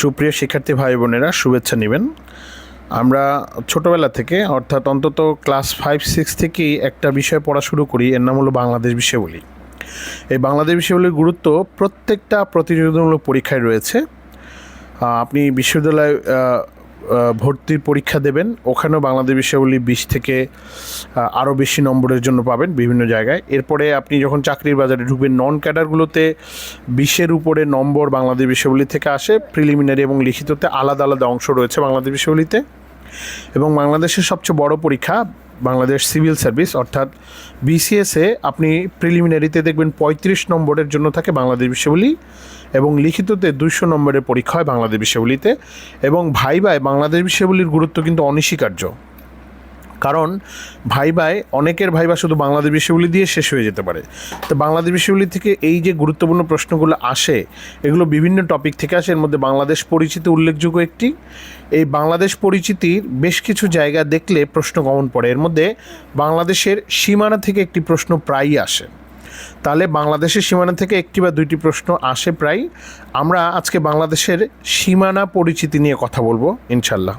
সুপ্রিয় শিক্ষার্থী ভাই বোনেরা, শুভেচ্ছা নেবেন। আমরা ছোটোবেলা থেকে, অর্থাৎ অন্তত ক্লাস ফাইভ, সিক্স থেকেই একটা বিষয় পড়া শুরু করি, এর নাম হলো বাংলাদেশ বিষয়াবলী। এই বাংলাদেশ বিষয়াবলীর গুরুত্ব প্রত্যেকটা প্রতিযোগিতামূলক পরীক্ষায় রয়েছে। আপনি বিশ্ববিদ্যালয়ে ভর্তির পরীক্ষা দেবেন। ওখানেও বাংলাদেশ বিষয়াবলী বিশ থেকে আরও বেশি নম্বরের জন্য পাবেন বিভিন্ন জায়গায়। এরপরে আপনি যখন চাকরির বাজারে ঢুকবেন নন ক্যাডারগুলোতে বিশের উপরে নম্বর বাংলাদেশ বিষয়াবলী থেকে আসে। প্রিলিমিনারি এবং লিখিততে আলাদা আলাদা অংশ রয়েছে বাংলাদেশ বিষয়াবলীতে এবং বাংলাদেশের সবচেয়ে বড় পরীক্ষা বাংলাদেশ সিভিল সার্ভিস, অর্থাৎ বিসিএসে আপনি প্রিলিমিনারিতে দেখবেন পঁয়ত্রিশ নম্বরের জন্য থাকে বাংলাদেশ বিষয়াবলী এবং লিখিততে দুইশো নম্বরের পরীক্ষা হয় বাংলাদেশ বিষয়াবলীতে এবং ভাইবায় বাংলাদেশ বিষয়াবলীর গুরুত্ব কিন্তু অনস্বীকার্য। কারণ ভাইবায় অনেকের ভাইবা শুধু বাংলাদেশ বিষয়গুলি দিয়ে শেষ হয়ে যেতে পারে। তো বাংলাদেশ বিষয়গুলি থেকে এই যে গুরুত্বপূর্ণ প্রশ্নগুলো আসে, এগুলো বিভিন্ন টপিক থেকে আসে। এর মধ্যে বাংলাদেশ পরিচিতি উল্লেখযোগ্য একটি। এই বাংলাদেশ পরিচিতির বেশ কিছু জায়গা দেখলে প্রশ্ন কমন পড়ে। এর মধ্যে বাংলাদেশের সীমানা থেকে একটি প্রশ্ন প্রায়ই আসে। তাহলে বাংলাদেশের সীমানা থেকে একটি বা দুইটি প্রশ্ন আসে প্রায়। আমরা আজকে বাংলাদেশের সীমানা পরিচিতি নিয়ে কথা বলব, ইনশাল্লাহ।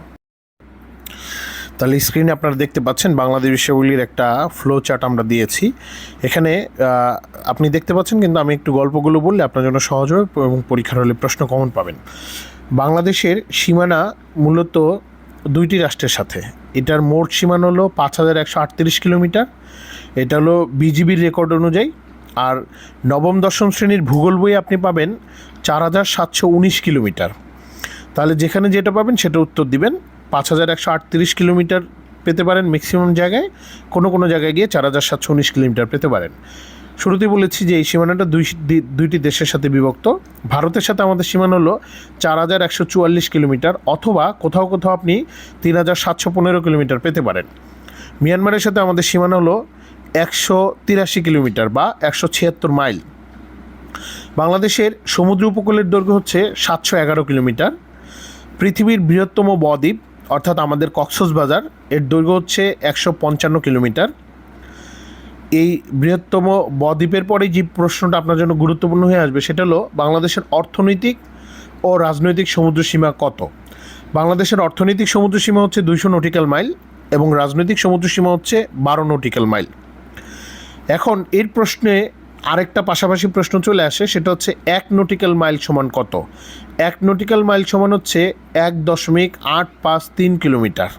তাহলে স্ক্রিনে আপনারা দেখতে পাচ্ছেন বাংলাদেশ বিষয়গুলির একটা ফ্লো চার্ট আমরা দিয়েছি। এখানে আপনি দেখতে পাচ্ছেন কিন্তু আমি একটু গল্পগুলো বললে আপনার জন্য সহজ হবে এবং পরীক্ষার হলে প্রশ্ন কমন পাবেন। বাংলাদেশের সীমানা মূলত দুইটি রাষ্ট্রের সাথে। এটার মোট সীমানা হলো পাঁচ হাজার একশো আটত্রিশ কিলোমিটার। এটা হলো বিজিবির রেকর্ড অনুযায়ী। আর নবম, দশম শ্রেণির ভূগোল বই আপনি পাবেন চার হাজার সাতশো উনিশ কিলোমিটার। তাহলে যেখানে যেটা পাবেন সেটা উত্তর দিবেন। পাঁচ হাজার একশো আটত্রিশ কিলোমিটার পেতে পারেন ম্যাক্সিমাম জায়গায়। কোনো কোনো জায়গায় গিয়ে চার হাজার সাতশো উনিশ কিলোমিটার পেতে পারেন। শুরুতেই বলেছি যে এই সীমানাটা দুই দুইটি দেশের সাথে বিভক্ত। ভারতের সাথে আমাদের সীমানা হলো চার হাজার একশো চুয়াল্লিশ কিলোমিটার অথবা কোথাও কোথাও আপনি তিন হাজার সাতশো পনেরো কিলোমিটার পেতে পারেন। মিয়ানমারের সাথে আমাদের সীমানা হলো একশো তিরাশি কিলোমিটার বা একশো ছিয়াত্তর মাইল। বাংলাদেশের সমুদ্র উপকূলের দৈর্ঘ্য হচ্ছে সাতশো এগারো কিলোমিটার। পৃথিবীর বৃহত্তম বদ্বীপ, অর্থাৎ আমাদের কক্সবাজার, এর দৈর্ঘ্য হচ্ছে একশো পঞ্চান্ন কিলোমিটার। এই বৃহত্তম বদ্বীপের পরে যে প্রশ্নটা আপনার জন্য গুরুত্বপূর্ণ হয়ে আসবে, সেটা হলো বাংলাদেশের অর্থনৈতিক ও রাজনৈতিক সমুদ্র সীমা কত? বাংলাদেশের অর্থনৈতিক সমুদ্র সীমা হচ্ছে দুইশো নটিক্যাল মাইল এবং রাজনৈতিক সমুদ্র সীমা হচ্ছে বারো নটিক্যাল মাইল। এখন এর প্রশ্নে আরেকটা পাশাপাশি প্রশ্ন চলে আসে, সেটা হচ্ছে এক নটিক্যাল মাইল সমান কত? এক নটিক্যাল মাইল সমান হচ্ছে এক দশমিক আট পাঁচ তিন কিলোমিটার।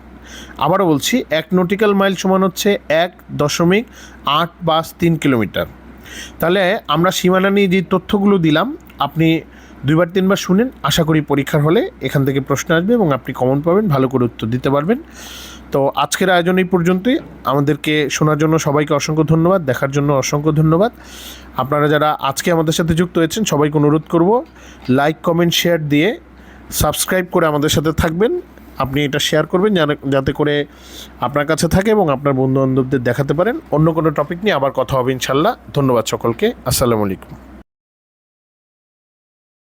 আবারও বলছি, এক নটিক্যাল মাইল সমান হচ্ছে এক দশমিক আট পাঁচ তিন কিলোমিটার। তাহলে আমরা সীমানা নিয়ে যে তথ্যগুলো দিলাম, আপনি দুইবার তিনবার শুনেন, আশা করি পরীক্ষার হলে এখান থেকে প্রশ্ন আসবে এবং আপনি কমন পাবেন, ভালো করে উত্তর দিতে পারবেন। তো আজকের আয়োজন এই পর্যন্তই। আমাদেরকে শোনার জন্য সবাইকে অসংখ্য ধন্যবাদ, দেখার জন্য অসংখ্য ধন্যবাদ। আপনারা যারা আজকে আমাদের সাথে যুক্ত হয়েছেন, সবাইকে অনুরোধ করব লাইক কমেন্ট শেয়ার দিয়ে সাবস্ক্রাইব করে আমাদের সাথে থাকবেন। আপনি এটা শেয়ার করবেন যাতে- করে আপনার কাছে থাকে এবং আপনার বন্ধু বান্ধবদের দেখাতে পারেন। অন্য কোনো টপিক নিয়ে আবার কথা হবে ইনশাল্লাহ। ধন্যবাদ সকলকে। আসসালামু আলাইকুম।